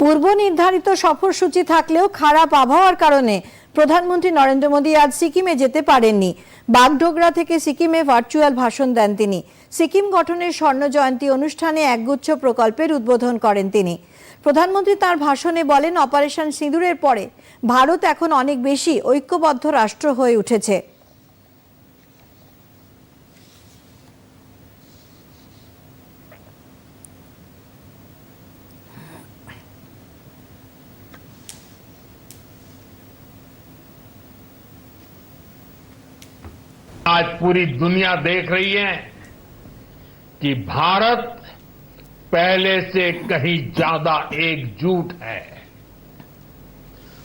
পূর্ব নির্ধারিত সফরসূচি থাকলেও খারাপ আবহাওয়ার কারণে প্রধানমন্ত্রী নরেন্দ্র মোদী আজ সিকিমে যেতে পারেননি। বাগডোগরা থেকে সিকিমে ভার্চুয়াল ভাষণ দেন তিনি। সিকিম গঠনের স্বর্ণ জয়ন্তী অনুষ্ঠানে একগুচ্ছ প্রকল্পের উদ্বোধন করেন তিনি। প্রধানমন্ত্রী তার ভাষণে বলেন, অপারেশন সিঁদুরের পরে ভারত এখন অনেক বেশি ঐক্যবদ্ধ রাষ্ট্র হয়ে উঠেছে। आज पूरी दुनिया देख रही है कि भारत पहले से कहीं ज़्यादा एकजुट है।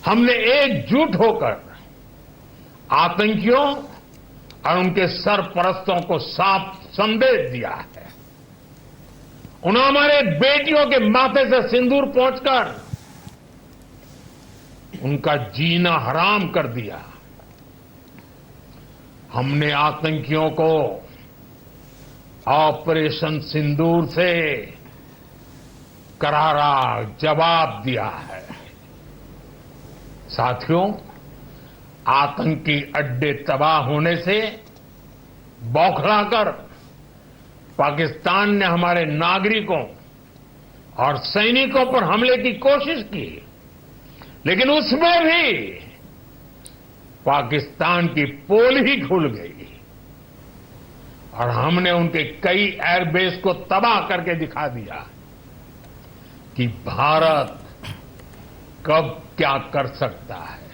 हमने एकजुट होकर आतंकियों और उनके सरपरस्तों को साफ़ संदेश दिया है। उन्होंने हमारे बेटियों के माथे से सिंदूर पहुंचकर उनका जीना हराम कर दिया। हमने आतंकियों को ऑपरेशन सिंदूर से करारा जवाब दिया है। साथियों, आतंकी अड्डे तबाह होने से बौखलाकर पाकिस्तान ने हमारे नागरिकों और सैनिकों पर हमले की कोशिश की। लेकिन उसमें भी पाकिस्तान की पोल ही खुल गई। और हमने उनके कई एयरबेस को तबाह करके दिखा दिया कि भारत कब क्या कर सकता है।